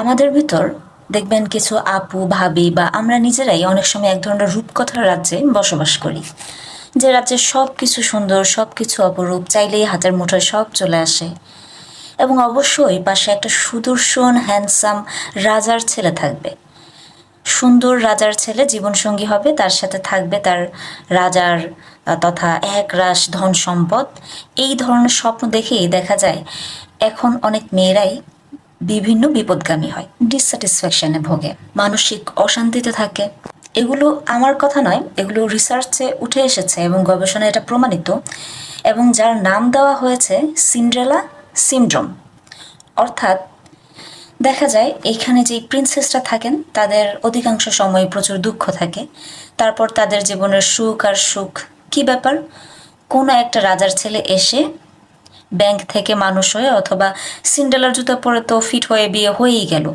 আমাদের ভিতর দেখবেন কিছু আপু, ভাবি বা আমরা নিজেরাই অনেক সময় এক ধরনের রূপকথার রাজ্যে বসবাস করি। যে রাজ্যে সব কিছু সুন্দর সব কিছু অপরূপ, চাইলেই হাতের মুঠোয় সব চলে আসে। এবং অবশ্যই পাশে একটা সুদর্শন হ্যান্ডসাম রাজার ছেলে থাকবে। সুন্দর রাজার ছেলে জীবনসঙ্গী হবে, তার সাথে থাকবে তার রাজার তথা এক রাশ ধন সম্পদ। এই ধরনের স্বপ্ন দেখেই দেখা যায়, এখন অনেক মেয়েরাই বিভিন্ন বিপদগামী হয় ডিসস্যাটিসফ্যাকশনে ভোগে, মানসিক অশান্তিতে থাকে। এগুলো আমার কথা নয়, এগুলো রিসার্চে উঠে এসেছে এবং গবেষণায় এটা প্রমাণিত এবং যার নাম দেওয়া হয়েছে সিন্ড্রেলা সিন্ড্রোম। অর্থাৎ দেখা যায় এখানে যে প্রিন্সেসরা থাকেন, তাদের অধিকাংশ সময় প্রচুর দুঃখ থাকে। তারপর তাদের জীবনের সুখ আর সুখ, কি ব্যাপার? কোনো একটা রাজার ছেলে এসে ব্যাংক থেকে মানুষ হয়ে অথবা সিন্ডেলার জুতো পরে তো ফিট হয়ে বিয়ে হয়েই গেল।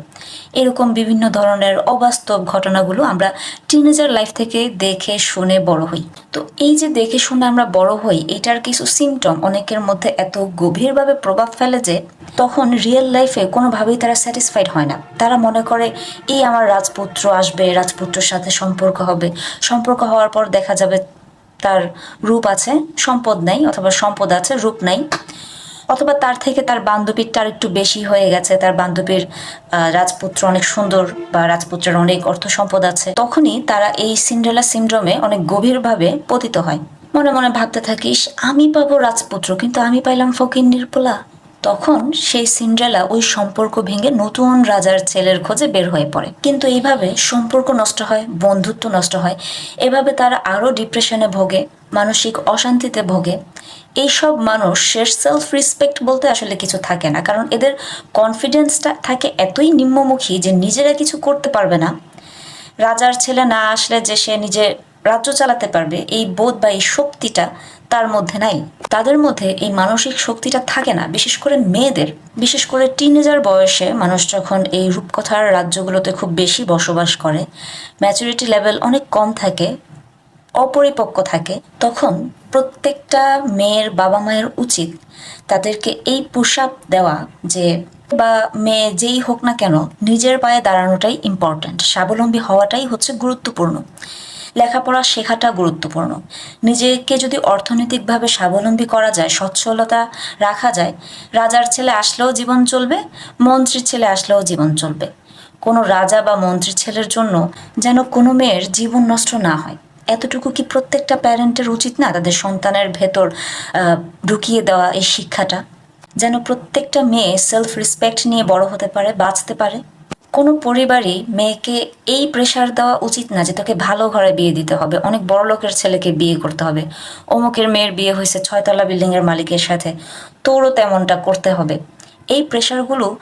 এরকম বিভিন্ন ধরনের অবাস্তব ঘটনাগুলো আমরা টিনেজার লাইফ থেকে দেখে শুনে বড় হই। তো এই যে দেখে শুনে আমরা বড় হই, এটার কিছু সিমটম অনেকের মধ্যে এত গভীরভাবে প্রভাব ফেলে যে তখন রিয়েল লাইফে কোনোভাবেই তারা স্যাটিসফাইড হয় না। তারা মনে করে, এই আমার রাজপুত্র আসবে, রাজপুত্রের সাথে সম্পর্ক হবে। সম্পর্ক হওয়ার পর দেখা যাবে তার রূপ আছে, সম্পদ নাই, অথবা সম্পদ আছে, রূপ নাই। অথবা তার থেকে তার বান্ধবীরটা আর একটু বেশি হয়ে গেছে, তার বান্ধবীর রাজপুত্র অনেক সুন্দর বা রাজপুত্রের অনেক অর্থ সম্পদ আছে, তখনই তারা এই সিন্ড্রেলা সিন্ড্রোমে অনেক গভীরভাবে পতিত হয়। মনে মনে ভাবতে থাকিস, আমি পাবো রাজপুত্র, কিন্তু আমি পাইলাম ফকির নির্পলা তখন সেই সিন্ড্রেলা ওই সম্পর্ক ভেঙে নতুন রাজার ছেলের খোঁজে বের হয়ে পড়ে। কিন্তু এইভাবে সম্পর্ক নষ্ট হয়, বন্ধুত্ব নষ্ট হয়, এভাবে তারা আরও ডিপ্রেশনে ভোগে, মানসিক অশান্তিতে ভোগে। এইসব মানুষের সেলফ রেসপেক্ট বলতে আসলে কিছু থাকে না, কারণ এদের কনফিডেন্সটা থাকে এতই নিম্নমুখী যে নিজেরা কিছু করতে পারবে না। রাজার ছেলে না আসলে যে সে নিজে রাজ্য চালাতে পারবে, এই বোধ বা এই শক্তিটা তার মধ্যে নাই। তাদের মধ্যে এই মানসিক শক্তিটা থাকে না, বিশেষ করে মেয়েদের। বিশেষ করে টিনেজার বয়সে মানুষ যখন এই রূপকথার রাজ্যগুলোতে খুব বেশি বসবাস করে ম্যাচুরিটি লেভেল অনেক কম থাকে, অপরিপক্ক থাকে, তখন প্রত্যেকটা মেয়ের বাবা মায়ের উচিত তাদেরকে এই পুশ আপ দেওয়া যে, বা মেয়ে যেই হোক না কেন, নিজের পায়ে দাঁড়ানোটাই ইম্পর্ট্যান্ট স্বাবলম্বী হওয়াটাই হচ্ছে গুরুত্বপূর্ণ। লেখাপড়া শেখাটা গুরুত্বপূর্ণ। নিজেকে যদি অর্থনৈতিকভাবে স্বাবলম্বী করা যায়, সচ্ছলতা রাখা যায়, রাজার ছেলে আসলেও জীবন চলবে, মন্ত্রীর ছেলে আসলেও জীবন চলবে। কোনো রাজা বা মন্ত্রীর ছেলের জন্য যেন কোনো মেয়ের জীবন নষ্ট না হয়। এতটুকু কি প্রত্যেকটা প্যারেন্টের উচিত না তাদের সন্তানের ভেতর ঢুকিয়ে দেওয়া এই শিক্ষাটা? যেন প্রত্যেকটা মেয়ে সেলফ রেসপেক্ট নিয়ে বড় হতে পারে, বাঁচতে পারে? কোনো পরিবারই মেয়েকে এই প্রেশার দেওয়া উচিত না যে তোকে ভালো ঘরে বিয়ে দিতে হবে। অনেক বড় লোকের ছেলেকে বিয়ে করতে হবে। অমুকের মেয়ের বিয়ে হয়েছে ছয়তলা বিল্ডিংয়ের মালিকের সাথে। তোরও তেমনটা করতে হবে। এই প্রেশারগুলো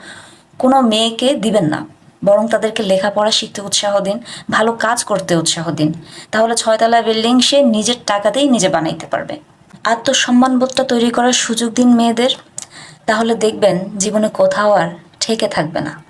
কোনো মেয়েকে দিবেন না। বরং তাদেরকে লেখাপড়া শিখতে উৎসাহ দিন, ভালো কাজ করতে উৎসাহ দিন। তাহলে ছয়তলা বিল্ডিং সে নিজের টাকাতেই নিজে বানাইতে পারবে। আত্মসম্মানবোধটা তৈরি করার সুযোগ দিন মেয়েদের। তাহলে দেখবেন জীবনে কোথাও আর ঠেকে থাকবে না।